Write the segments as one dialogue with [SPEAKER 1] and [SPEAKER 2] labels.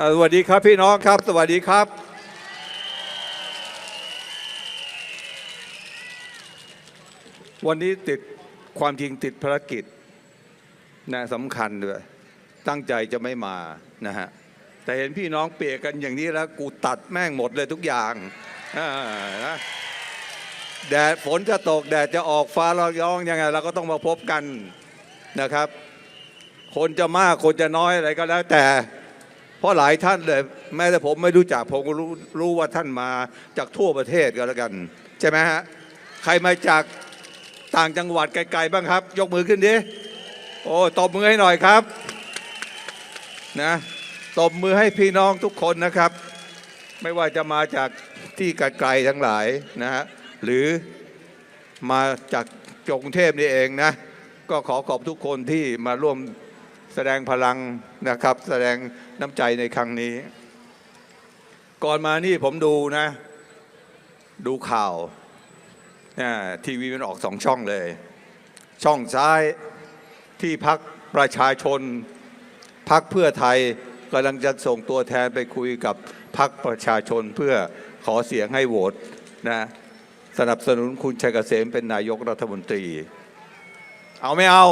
[SPEAKER 1] สวัสดีครับพี่น้องครับ สวัสดีครับ วันนี้ติดความจริงติดภารกิจนะสำคัญด้วยตั้งใจจะไม่มานะฮะแต่เห็นพี่น้องเปียกกันอย่างนี้แล้วกูตัดแม่งหมดเลยทุกอย่างนะแดดฝนจะตกแดดจะออกฟ้าร้องย้องยังไงเราก็ต้องมาพบกันนะครับ คนจะมากคนจะน้อยอะไรก็แล้วแต่ เพราะหลายท่านเลยแม้แต่ผมไม่รู้จักผมก็รู้รู้ว่าท่านมาจากทั่วประเทศก็แล้วกัน ใช่ไหมฮะใครมาจากต่างจังหวัดไกลๆบ้างครับ ยกมือขึ้นดิโอ้ตบมือให้หน่อยครับนะตบมือให้พี่น้องทุกคนนะครับ ไม่ว่าจะมาจากที่ไกลๆทั้งหลายนะฮะหรือมาจากกรุงเทพนี่เองนะก็ขอขอบทุกคนที่มาร่วมแสดงพลังนะครับ แสดง น้ำใจในครั้งนี้ ก่อนมานี่ผมดูนะ ดูข่าวนะทีวีมันออกสองช่องเลย ช่องซ้ายที่พักประชาชนพักเพื่อไทยกำลังจะส่งตัวแทนไปคุยกับพักประชาชนเพื่อขอเสียงให้โหวตนะสนับสนุนคุณชัยเกษมเป็นนายกรัฐมนตรี เอาไม่เอา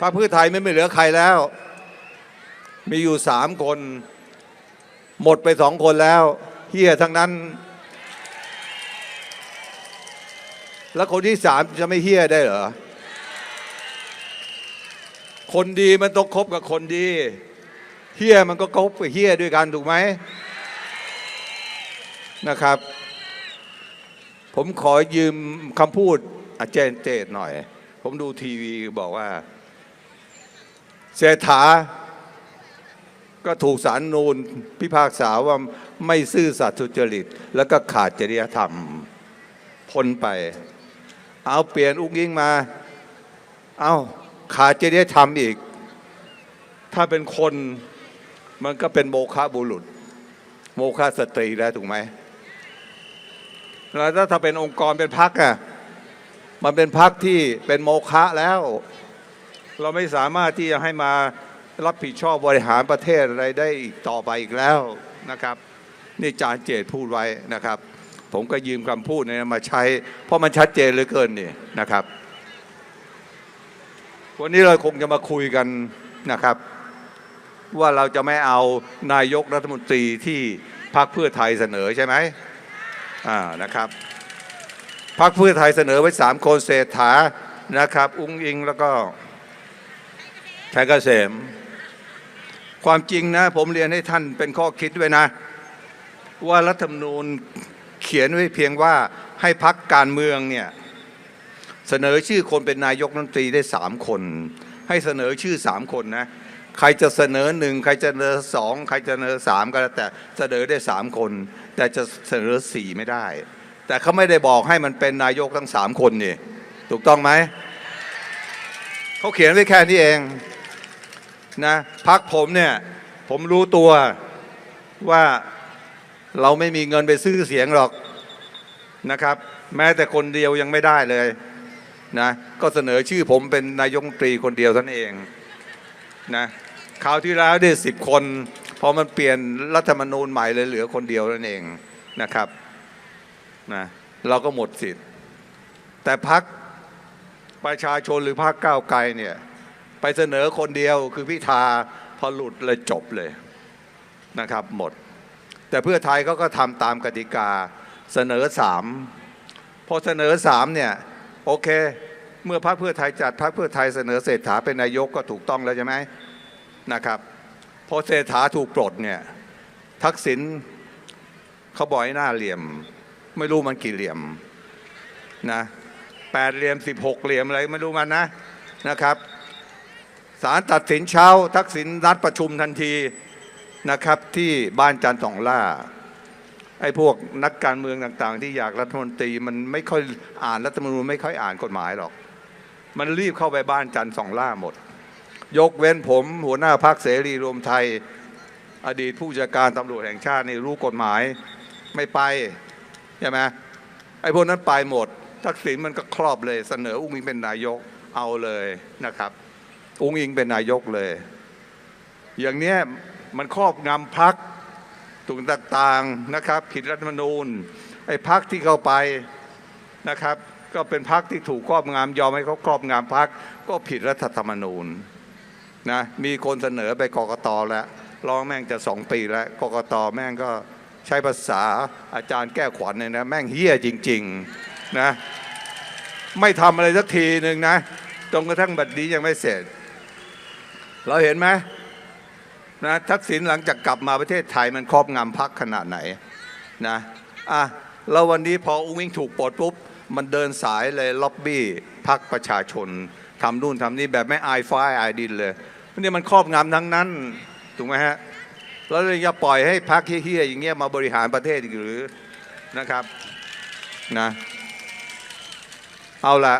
[SPEAKER 1] พรรคเพื่อไทยไม่เหลือใครแล้ว มีอยู่สามคน หมดไปสองคนแล้วเฮียทั้งนั้น แล้วคนที่สามจะไม่เฮียได้เหรอ คนดีมันต้องคบกับคนดีเฮียมันก็คบกับเฮียด้วยกันถูกไหมนะครับ ผมขอยืมคำพูดอาจารย์เจตหน่อย ผมดูทีวีบอกว่า เศรษฐา ก็ถูกสารนูนพิพากษาว่าไม่ซื่อสัตย์สุจริต แล้วก็ขาดจริยธรรมพ้นไป เอาเปลี่ยนอุ้งยิ่งมา เอาขาดจริยธรรมอีก ถ้าเป็นคนมันก็เป็นโมฆะบุรุษ โมฆะสตรีแล้วถูกไหมแล้วถ้าเป็นองค์กรเป็นพักอะมันเป็นพักที่เป็นโมฆะแล้ว เราไม่สามารถที่จะให้มารับผิดชอบบริหารประเทศอะไรได้อีกต่อไปอีกแล้วนะครับ นี่จานเจตพูดไว้นะครับ ผมก็ยืมคำพูดนี้มาใช้ เพราะมันชัดเจนเหลือเกินนี่นะครับ วันนี้เราคงจะมาคุยกันนะครับ ว่าเราจะไม่เอานายกรัฐมนตรีที่พรรคเพื่อไทยเสนอใช่ไหมอ่านะครับพรรคเพื่อไทยเสนอไว้สามคนเศรษฐานะครับ อุ้งอิงแล้วก็ ชัยเกษม ความจริงนะ ผมเรียนให้ท่านเป็นข้อคิดไว้นะ ว่ารัฐธรรมนูญเขียนไว้เพียงว่าให้พักการเมืองเนี่ย เสนอชื่อคนเป็นนายกรัฐมนตรีได้สามคน ให้เสนอชื่อสามคนนะ ใครจะเสนอหนึ่งใครจะเสนอสองใครจะเสนอสามก็แล้วแต่เสนอได้สามคน แต่จะเสนอสี่ไม่ได้ แต่เขาไม่ได้บอกให้มันเป็นนายกทั้งสามคนนี่ถูกต้องไหมเขาเขียนไว้แค่นี้เอง นะพักผมเนี่ย ผมรู้ตัวว่าเราไม่มีเงินไปซื้อเสียงหรอกนะครับ แม้แต่คนเดียวยังไม่ได้เลยนะก็เสนอชื่อผมเป็นนายกตรีคนเดียวท่านเองนะคราวที่แล้วได้สิบคนพอมันเปลี่ยนรัฐธรรมนูญใหม่เลยเหลือคนเดียวนั่นเองนะครับนะเราก็หมดสิทธิ์ แต่พักประชาชนหรือพักก้าวไกลเนี่ย ไปเสนอคนเดียวคือพิธาพอหลุดเลยจบเลยนะครับหมด แต่เพื่อไทยเขาก็ทำตามกติกาเสนอสามพอเสนอสามเนี่ยโอเค เมื่อพรรคเพื่อไทยจัดพรรคเพื่อไทยเสนอเศรษฐาเป็นนายกก็ถูกต้องแล้วใช่ไหมนะครับพอเศรษฐาถูกปลดเนี่ยทักษิณเขาบอกให้หน้าเหลี่ยม ไม่รู้มันกี่เหลี่ยมนะแปดเหลี่ยมสิบหกเหลี่ยมอะไรไม่รู้มันนะนะครับ ศาลตัดสินเช้า ทักษิณนัดประชุมทันทีนะครับที่บ้านจันทร์สองล่าไอ้พวกนักการเมืองต่าง ๆ ที่อยากรัฐมนตรีมันไม่ค่อยอ่านรัฐธรรมนูญไม่ค่อยอ่านกฎหมายหรอก มันรีบเข้าไปบ้านจันทร์สองล่าหมด ยกเว้นผม หัวหน้าพักเสรีรวมไทย อดีตผู้จัดการตำรวจแห่งชาตินี่รู้กฎหมายไม่ไปใช่ไหมไอ้พวกนั้นไปหมด ทักษิณมันก็ครอบเลยเสนออุ้งอิงเป็นนายกเอาเลยนะครับ อุ้งอิงเป็นนายกเลย อย่างเนี้ยมันครอบงำพักตุงต่างๆนะครับ ผิดรัฐธรรมนูญไอ้พักที่เข้าไปนะครับ ก็เป็นพักที่ถูกครอบงำยอมให้เขาครอบงำพักก็ผิดรัฐธรรมนูญนะมีคนเสนอไปกกตแล้วร้องแม่งจะสองปีแล้วกกตแม่งก็ใช้ภาษาอาจารย์แก้ขวัญเนี่ยนะแม่งเฮี้ยจริงๆนะไม่ทำอะไรสักทีหนึ่งนะจนกระทั่งบัดนี้ยังไม่เสร็จ เราเห็นไหมนะทักษิณหลังจากกลับมาประเทศไทยมันครอบงำพักขนาดไหนนะอะแล้ววันนี้พออุ้งอิงถูกปลดปุ๊บมันเดินสายเลยล็อบบี้พักประชาชนทำนู่นทำนี่แบบไม่อายฟ้าอายดินเลยนี่มันครอบงำทั้งนั้นถูกไหมฮะแล้วเราจะปล่อยให้พักเฮี้ยๆอย่างเงี้ยมาบริหารประเทศอีกหรือนะครับนะเอาละ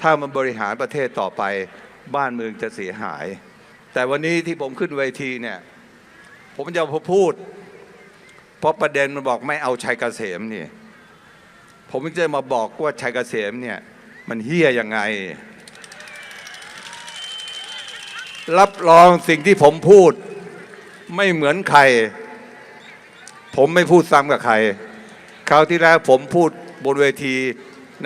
[SPEAKER 1] ถ้ามันบริหารประเทศต่อไป บ้านเมืองจะเสียหาย แต่วันนี้ที่ผมขึ้นเวทีเนี่ย ผมจะพูด เพราะประเด็นมันบอกไม่เอาชัยเกษมนี่ ผมจะมาบอกว่าชัยเกษมเนี่ยมันเฮี้ยยังไง รับรองสิ่งที่ผมพูด ไม่เหมือนใคร ผมไม่พูดซ้ำกับใคร คราวที่แล้วผมพูดบนเวที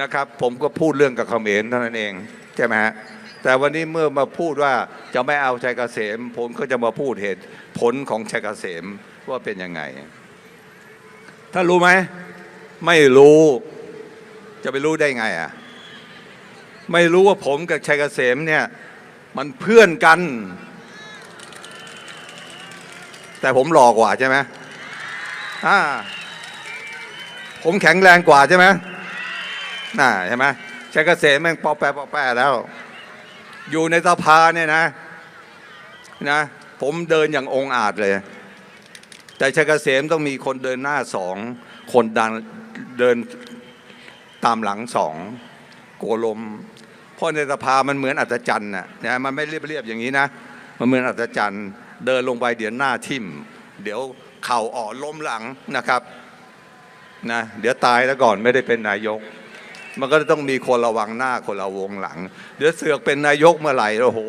[SPEAKER 1] นะครับ ผมก็พูดเรื่องกับเขมรเท่านั้นเอง ใช่ไหมฮะ แต่วันนี้เมื่อมาพูดว่าจะไม่เอาชัยเกษม ผมก็จะมาพูดเหตุผลของชัยเกษมว่าเป็นยังไงท่านรู้ไหมไม่รู้จะไปรู้ได้ไงอะไม่รู้ว่าผมกับชัยเกษมเนี่ยมันเพื่อนกัน แต่ผมหลอกกว่าใช่ไหมอ่าผมแข็งแรงกว่าใช่ไหมน่าใช่ไหมชัยเกษมแม่งปอแปะปอแปะแล้ว อยู่ในสภาเนี่ยนะนะ ผมเดินอย่างองอาจเลย แต่ชัยเกษมต้องมีคนเดินหน้าสองคนดันเดินตามหลังสองโกลมเพราะในสภามันเหมือนอัศจรรย์น่ะนะมันไม่เรียบๆอย่างนี้นะมันเหมือนอัศจรรย์ เดินลงไปเดี๋ยวหน้าทิ่ม เดี๋ยวเข่าอ่อนล้มหลังนะครับนะเดี๋ยวตายแล้วก่อนไม่ได้เป็นนายก มันก็ต้องมีคนระวังหน้าคนระวงหลัง เดี๋ยวเสือกเป็นนายกเมื่อไหร่โอ้โห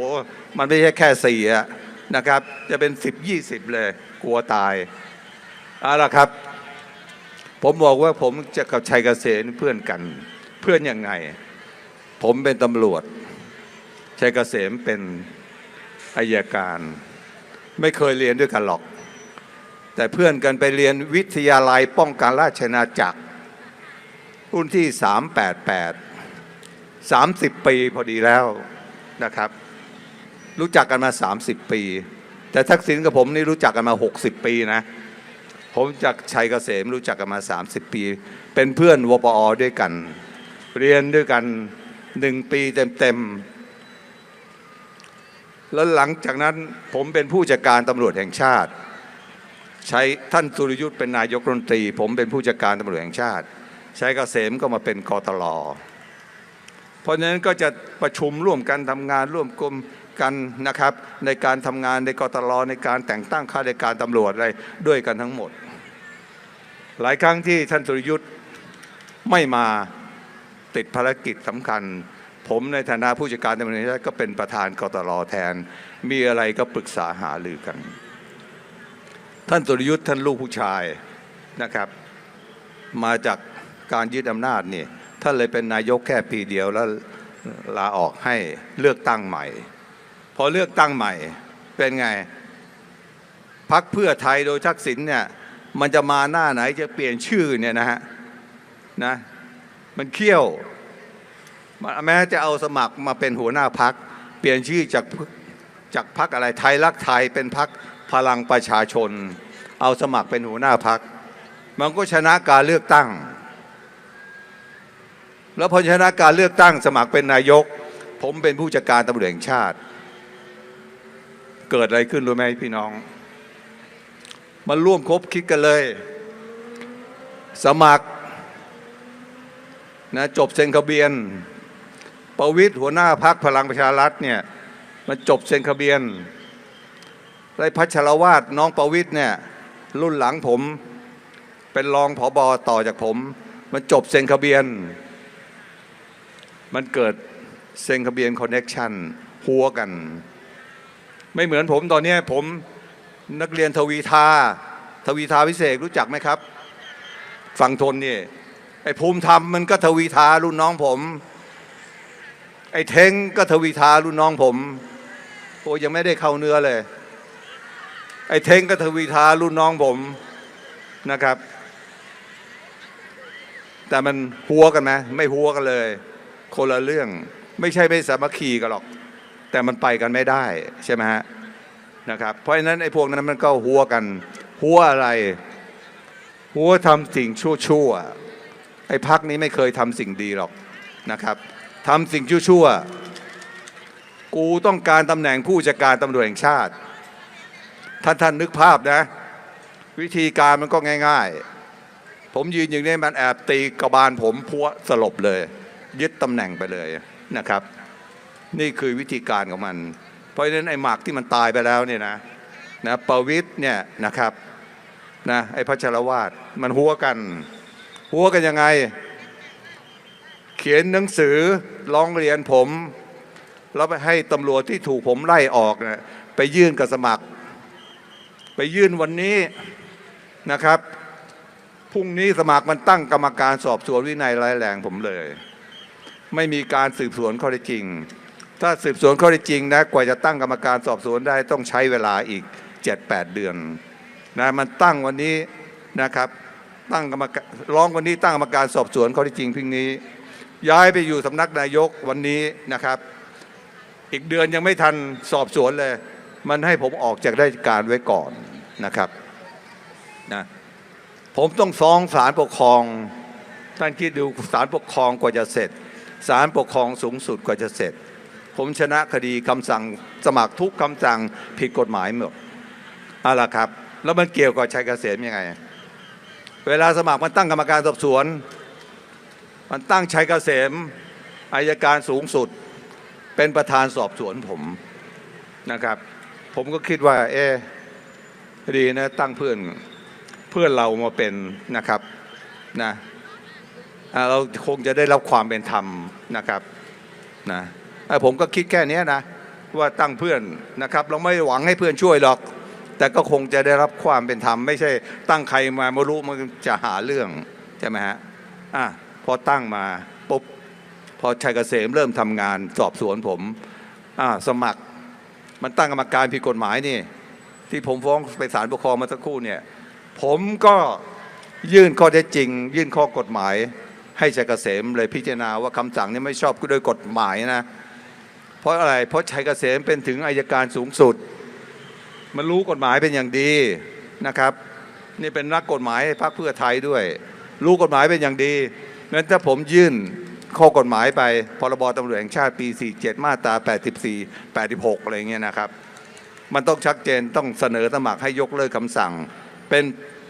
[SPEAKER 1] มันไม่ใช่แค่สี่นะครับ จะเป็นสิบยี่สิบเลยกลัวตายเอาละครับ ผมบอกว่าผมจะกับชัยเกษมเพื่อนกัน เพื่อนยังไง ผมเป็นตำรวจ ชัยเกษมเป็นอายการ ไม่เคยเรียนด้วยกันหรอก แต่เพื่อนกันไปเรียนวิทยาลัยป้องกันราชนาจักร รุ่นที่ 388 30 ปีพอดีแล้วนะครับ รู้จักกันมา 30 ปี แต่ทักษิณกับผมนี่รู้จักกันมา 60 ปีนะ ผมจากชัยเกษมรู้จักกันมา 30 ปี เป็นเพื่อนวปอด้วยกัน เรียนด้วยกันหนึ่งปีเต็มๆ แล้วหลังจากนั้นผมเป็นผู้จัดการตำรวจแห่งชาติ ใช้ท่านสุริยุทธ์เป็นนายกรัฐมนตรี ผมเป็นผู้จัดการตำรวจแห่งชาติ ใช้เกษมก็มาเป็นกตลเพราะฉะนั้นก็จะประชุมร่วมกันทำงานร่วมกลมกันนะครับในการทำงานในกตลในการแต่งตั้งข้าราชการตำรวจอะไรด้วยกันทั้งหมด หลายครั้งที่ท่านสุรยุทธ์ไม่มาติดภารกิจสำคัญ ผมในฐานะผู้จัดการตำรวจแห่งชาติก็เป็นประธานกตลแทน มีอะไรก็ปรึกษาหารือกัน ท่านสุรยุทธ์ท่านลูกผู้ชายนะครับ มาจาก การยึดอำนาจนี่ท่านเลยเป็นนายกแค่ปีเดียวแล้วลาออกให้เลือกตั้งใหม่ พอเลือกตั้งใหม่เป็นไงพักเพื่อไทยโดยทักษิณเนี่ยมันจะมาหน้าไหนจะเปลี่ยนชื่อเนี่ยนะฮะนะมันเคี่ยวแม้จะเอาสมัครมาเป็นหัวหน้าพัก เปลี่ยนชื่อจากจากพักอะไรไทยรักไทยเป็นพักพลังประชาชน เอาสมัครเป็นหัวหน้าพัก มันก็ชนะการเลือกตั้ง แล้วพอชนะการเลือกตั้งสมัครเป็นนายก ผมเป็นผู้จัดการตำรวจแห่งชาติ เกิดอะไรขึ้นรู้ไหมพี่น้อง มันร่วมคบคิดกันเลย สมัครนะจบเซ็นทะเบียน ประวิตยหัวหน้าพักพลังประชารัฐเนี่ยมันจบเซ็นทะเบียนไรพัชรวาดน้องประวิตยเนี่ยรุ่นหลังผมเป็นรองผอบอต่อจากผม มันจบเซ็นทะเบียน มันเกิดเซ็นทะเบียนคอนเน็ชันหัวกัน ไม่เหมือนผมตอนนี้ผมนักเรียนทวีทาทวีทาวิเศษรู้จักไหมครับ ฝั่งทนนี่ไอ้ภูมิธรรมมันก็ทวีทารุ่นน้องผม ไอ้เท้งก็ทวีทารุ่นน้องผมโอ้ยังไม่ได้เข้าเนื้อเลย ไอ้เท้งก็ทวีทารุ่นน้องผมนะครับ แต่มันหัวกันไหมไม่หัวกันเลย คนละเรื่อง ไม่ใช่ไม่สามัคคีกันหรอก แต่มันไปกันไม่ได้ใช่ไหมฮะนะครับเพราะฉะนั้นไอ้พวกนั้นมันก็หัวกันหัวอะไร หัวทำสิ่งชั่วๆไอ้พักนี้ไม่เคยทำสิ่งดีหรอกนะครับทำสิ่งชั่วๆกูต้องการตำแหน่งผู้จัดการตำรวจแห่งชาติ ท่านท่านนึกภาพนะ วิธีการมันก็ง่าย ๆ ผมยืนอย่างนี้มันแอบตีกระบาลผมพัวสลบเลย ยึดตำแหน่งไปเลยนะครับ นี่คือวิธีการของมัน เพราะฉะนั้นไอ้หมากที่มันตายไปแล้วเนี่ยนะนะประวิทย์เนี่ยนะครับนะไอ้พัชรวาดมันหัวกัน หัวกันยังไง เขียนหนังสือร้องเรียนผมแล้วไปให้ตำรวจที่ถูกผมไล่ออกนะไปยื่นกับสมัคร ไปยื่นวันนี้นะครับพรุ่งนี้สมัครมันตั้งกรรมการสอบสวนวินัยร้ายแรงผมเลย ไม่มีการสืบสวนข้อเท็จจริง ถ้าสืบสวนข้อเท็จจริงนะกว่าจะตั้งกรรมการสอบสวนได้ต้องใช้เวลาอีก 7-8 เดือนนะมันตั้งวันนี้นะครับตั้งกรรมการร้องวันนี้ตั้งกรรมการสอบสวนข้อเท็จจริงพรุ่งนี้ ย้ายไปอยู่สำนักนายกวันนี้นะครับ อีกเดือนยังไม่ทันสอบสวนเลย มันให้ผมออกจากราชการไว้ก่อนนะครับนะผมต้องฟ้องศาลปกครองท่านคิดดูศาลปกครองกว่าจะเสร็จ ศาลปกครองสูงสุดกว่าจะเสร็จ ผมชนะคดีคำสั่งสมัครทุกคำสั่งผิดกฎหมายหมดเอาล่ะครับ แล้วมันเกี่ยวกับชัยเกษมยังไง เวลาสมัครมันตั้งกรรมการสอบสวน มันตั้งชัยเกษมอายการสูงสุด เป็นประธานสอบสวนผมนะครับ ผมก็คิดว่า เอ๊ดีนะตั้งเพื่อนเพื่อนเรามาเป็นนะครับนะ เราคงจะได้รับความเป็นธรรมนะครับนะผมก็คิดแค่นี้นะว่าตั้งเพื่อนนะครับเราไม่หวังให้เพื่อนช่วยหรอก แต่ก็คงจะได้รับความเป็นธรรมไม่ใช่ตั้งใครมาไม่รู้มันจะหาเรื่องใช่ไหมฮะอะพอตั้งมาปุ๊บพอชัยเกษมเริ่มทำงานสอบสวนผมอ่าสมัครมันตั้งกรรมการผิดกฎหมายนี่ ที่ผมฟ้องไปศาลปกครองมาสักครู่เนี่ยผมก็ยื่นข้อเท็จจริง ยื่นข้อกฎหมาย ให้ชัยเกษมเลยพิจารณาว่าคำสั่งนี้ไม่ชอบด้วยกฎหมายนะ เพราะอะไรเพราะชัยเกษมเป็นถึงอายการสูงสุด มันรู้กฎหมายเป็นอย่างดีนะครับ นี่เป็นนักกฎหมายพรรคเพื่อไทยด้วย รู้กฎหมายเป็นอย่างดีนั้นถ้าผมยื่นข้อกฎหมายไปพรบตำรวจแห่งชาติปี 47 มาตรา 84 86 อะไรเงี้ยนะครับ มันต้องชัดเจนต้องเสนอสมัครให้ยกเลิกคำสั่ง เป็น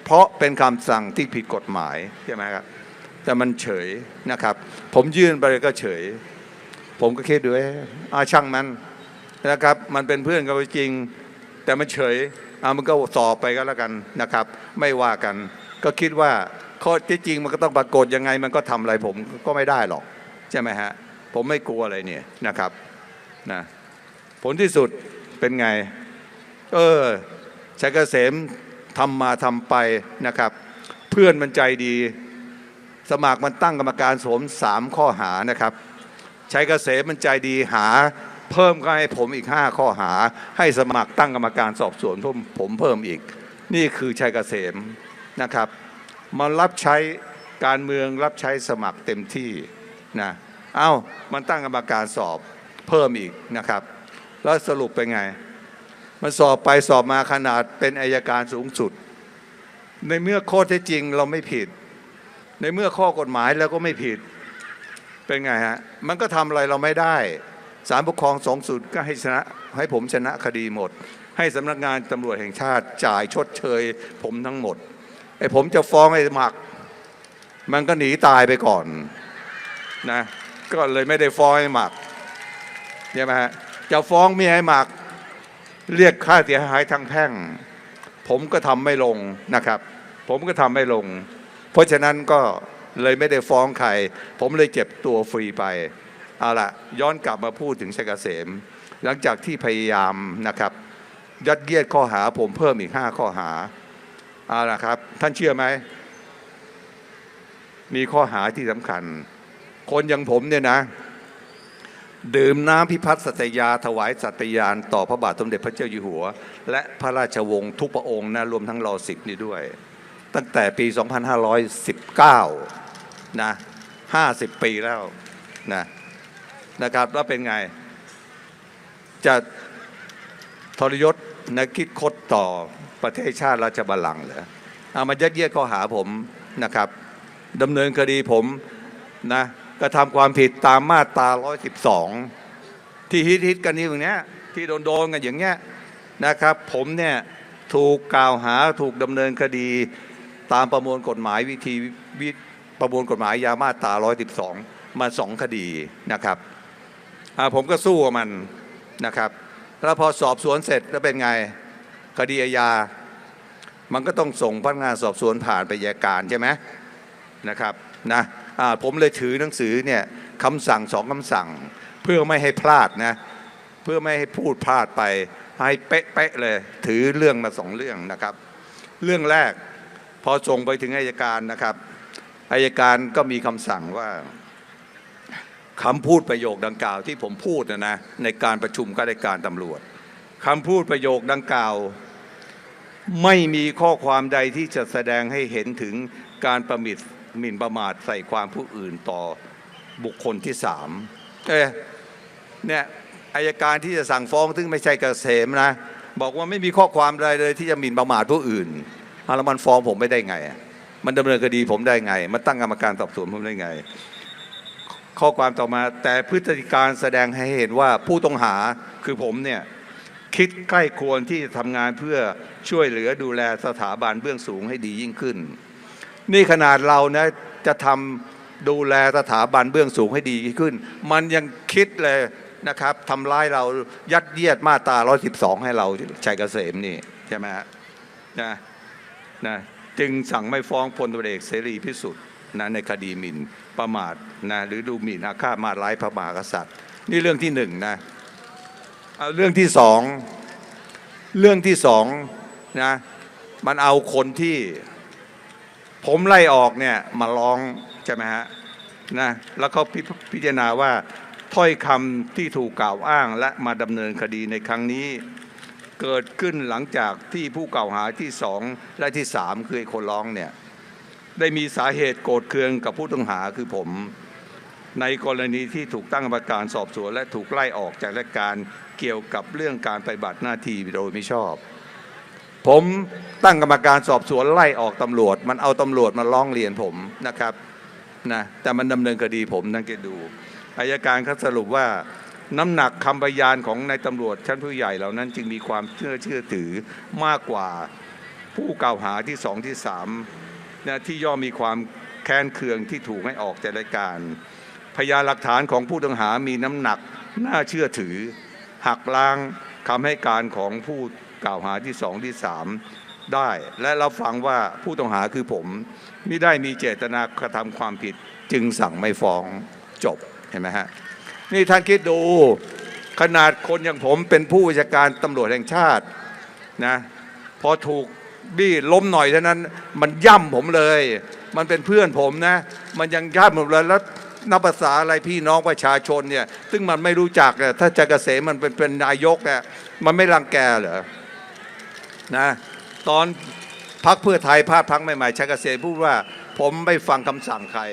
[SPEAKER 1] เพราะเป็นคำสั่งที่ผิดกฎหมายใช่ไหมครับ แต่มันเฉยนะครับ ผมยื่นไปก็เฉย ผมก็คิดดูเอ๊ะอาช่างมันนะครับ มันเป็นเพื่อนกันจริง แต่มันเฉยอามันก็สอบไปก็แล้วกันนะครับ ไม่ว่ากัน ก็คิดว่าข้อที่จริงมันก็ต้องปรากฏยังไง มันก็ทำอะไรผมก็ไม่ได้หรอก ใช่ไหมฮะ ผมไม่กลัวอะไรเนี่ยนะครับนะผลที่สุดเป็นไง เออชัยเกษมทำมาทำไปนะครับ เพื่อนมันใจดี สมัครมันตั้งกรรมการสมสามข้อหานะครับชัยเกษมมันใจดีหา เพิ่มก็ให้ผมอีกห้าข้อหา ให้สมัครตั้งกรรมการสอบสวนผมผมเพิ่มอีก นี่คือชัยเกษมนะครับมันรับใช้การเมืองรับใช้สมัครเต็มที่นะเอ้ามันตั้งกรรมการสอบเพิ่มอีกนะครับ แล้วสรุปเป็นไง มันสอบไปสอบมาขนาดเป็นอายการสูงสุด ในเมื่อข้อเท็จจริงเราไม่ผิด ในเมื่อข้อกฎหมายเราก็ไม่ผิดเป็นไงฮะมันก็ทำอะไรเราไม่ได้ศาลปกครองสองสุดก็ให้ชนะให้ผมชนะคดีหมด ให้สำนักงานตำรวจแห่งชาติจ่ายชดเชย ผมทั้งหมดไอ้ผมจะฟ้องไอ้หมัก มันก็หนีตายไปก่อนนะก็เลยไม่ได้ฟ้องไอ้หมักใช่ไหมฮะจะฟ้องเมียไอ้หมัก เรียกค่าเสียหายทางแพ่ง ผมก็ทำไม่ลงนะครับ ผมก็ทำไม่ลง เพราะฉะนั้นก็เลยไม่ได้ฟ้องใคร ผมเลยเจ็บตัวฟรีไปเอาละย้อนกลับมาพูดถึงชัยเกษม หลังจากที่พยายามนะครับ ยัดเยียดข้อหาผมเพิ่มอีกห้าข้อหาเอาละครับ ท่านเชื่อไหม มีข้อหาที่สำคัญ คนอย่างผมเนี่ยนะ ดื่มน้ำพิพัฒน์สัตยาถวายสัตยาน ต่อพระบาทสมเด็จพระเจ้าอยู่หัว และพระราชวงศ์ทุกพระองค์นะรวมทั้งรอสิบนี่ด้วย ตั้งแต่ปี 2519 นะ 50 ปีแล้วนะนะครับแล้วเป็นไง จะทรยศนะคิดคดต่อประเทศชาติราชบัลลังก์เหรอเอามายัดเยียดข้อหาผมนะครับดำเนินคดีผมนะกระทำความผิดตามมาตรา 112 ที่ฮิตฮิตกันนี่อย่างเนี้ยที่โดนโดนๆกันอย่างเงี้ยนะครับ ผมเนี่ยถูกกล่าวหาถูกดำเนินคดี ตามประมวลกฎหมายวิธีวิประมวลกฎหมายยามาตรา112 มาสองคดีนะครับผมก็สู้กับมันนะครับแล้วพอสอบสวนเสร็จแล้วเป็นไงคดีอาญา มันก็ต้องส่งพนักงานสอบสวนผ่านไปอัยการใช่ไหมนะครับนะผมเลยถือหนังสือเนี่ยคำสั่งสองคำสั่ง เพื่อไม่ให้พลาดนะเพื่อไม่ให้พูดพลาดไปให้เป๊ะๆเลย ถือเรื่องมาสองเรื่องนะครับ เรื่องแรก พอส่งไปถึงอายการนะครับอายการก็มีคำสั่งว่าคำพูดประโยคดังกล่าวที่ผมพูดนะนะในการประชุมข้าราชการตำรวจคำพูดประโยคดังกล่าว ไม่มีข้อความใดที่จะแสดงให้เห็นถึงการประมิตหมิ่นประมาทใส่ความผู้อื่นต่อบุคคลที่สามเอ๊เนี่ยอายการที่จะสั่งฟ้องซึ่งไม่ใช่เกษมนะ บอกว่าไม่มีข้อความใดเลยที่จะหมิ่นประมาทผู้อื่น อาแล้วมันฟ้องผมไม่ได้ไง มันดำเนินคดีผมได้ไง มันตั้งกรรมการสอบสวนผมได้ไง ข้อความต่อมาแต่พฤติการแสดงให้เห็นว่าผู้ต้องหาคือผมเนี่ยคิดใกล้ควรที่จะทำงานเพื่อช่วยเหลือดูแลสถาบันเบื้องสูงให้ดียิ่งขึ้น นี่ขนาดเรานะจะทำดูแลสถาบันเบื้องสูงให้ดีขึ้น มันยังคิดเลยนะครับทำร้ายเรายัดเยียดมาตรา112 ให้เราชัยเกษมนี่ใช่ไหมฮะนะ นะจึงสั่งไม่ฟ้องพลตรเอกเสรีพิสุทธิ์นะในคดีหมิ่นประมาทนะหรือดูหมิ่นอาฆาตมาร้ายพระมหากษัตริย์ นี่เรื่องที่หนึ่งนะเอาเรื่องที่สองเรื่องที่สองนะมันเอาคนที่ผมไล่ออกเนี่ยมาร้องใช่ไหมฮะนะแล้วเขาพิพิจารณาว่าถ้อยคำที่ถูกกล่าวอ้างและมาดำเนินคดีในครั้งนี้ เกิดขึ้นหลังจากที่ผู้กล่าวหาที่สองและที่สามคือคนร้องเนี่ยได้มีสาเหตุโกรธเคืองกับผู้ต้องหาคือผม ในกรณีที่ถูกตั้งกรรมการสอบสวน และถูกไล่ออกจากราชการเกี่ยวกับเรื่องการปฏิบัติหน้าที่โดยไม่ชอบ ผมตั้งกรรมการสอบสวนไล่ออกตำรวจ มันเอาตำรวจมาร้องเรียนผมนะครับนะแต่มันดำเนินคดีผมนั่งเกดูอายการเขาสรุปว่า น้ำหนักคำพยานของนายตำรวจชั้นผู้ใหญ่เหล่านั้นจึงมีความเชื่อเชื่อถือมากกว่าผู้กล่าวหาที่สองที่สามนะที่ย่อมมีความแค้นเคืองที่ถูกให้ออกจากรายการ พยานหลักฐานของผู้ต้องหามีน้ำหนักน่าเชื่อถือ หักล้างคำให้การของผู้กล่าวหาที่สองที่สามได้และเราฟังว่าผู้ต้องหาคือผมไม่ได้มีเจตนากระทำความผิดจึงสั่งไม่ฟ้องจบเห็นไหมฮะ นี่ท่านคิดดู ขนาดคนอย่างผมเป็นผู้บัญชาการตำรวจแห่งชาตินะพอถูกบี้ล้มหน่อยเท่านั้น มันย่ำผมเลย มันเป็นเพื่อนผมนะ มันยังย่ำผมเลยแล้วนับภาษาอะไรพี่น้องประชาชนเนี่ยซึ่งมันไม่รู้จักเนี่ยถ้าจะเกษมมันเป็นเป็นนายกเนี่ยมันไม่รังแกเหรอนะตอนพักเพื่อไทยพาดพักใหม่ๆชัยเกษมพูดว่า ผมไม่ฟังคำสั่งใคร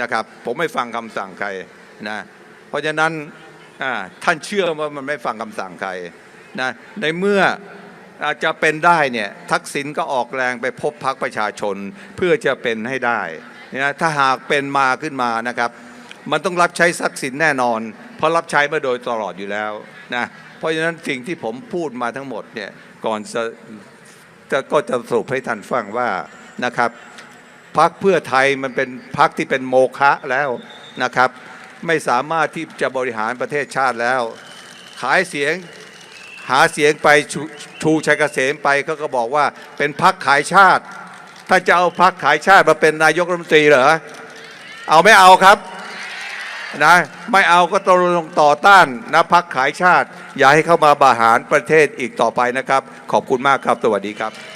[SPEAKER 1] นะครับ ผมไม่ฟังคำสั่งใครนะ เพราะฉะนั้นท่านเชื่อว่ามันไม่ฟังคำสั่งใครนะในเมื่ออาจจะเป็นได้เนี่ยทักษิณก็ออกแรงไปพบพักประชาชนเพื่อจะเป็นให้ได้นะถ้าหากเป็นมาขึ้นมานะครับ มันต้องรับใช้ทักษิณแน่นอน เพราะรับใช้มาโดยตลอดอยู่แล้วนะเพราะฉะนั้นสิ่งที่ผมพูดมาทั้งหมดเนี่ยก่อนจะจะก็จะสรุปให้ท่านฟังว่านะครับพักเพื่อไทยมันเป็นพักที่เป็นโมฆะแล้วนะครับ ไม่สามารถที่จะบริหารประเทศชาติแล้ว ขายเสียงหาเสียงไปชชูชัยเกษมไปเขาก็บอกว่าเป็นพักขายชาติ ถ้าจะเอาพักขายชาติมาเป็นนายกรัฐมนตรีเหรอเอาไม่เอาครับนะไม่เอาก็ต้องลงต่อต้านนะพักขายชาติ อย่าให้เข้ามาบาหารประเทศอีกต่อไปนะครับ ขอบคุณมากครับ สวัสดีครับ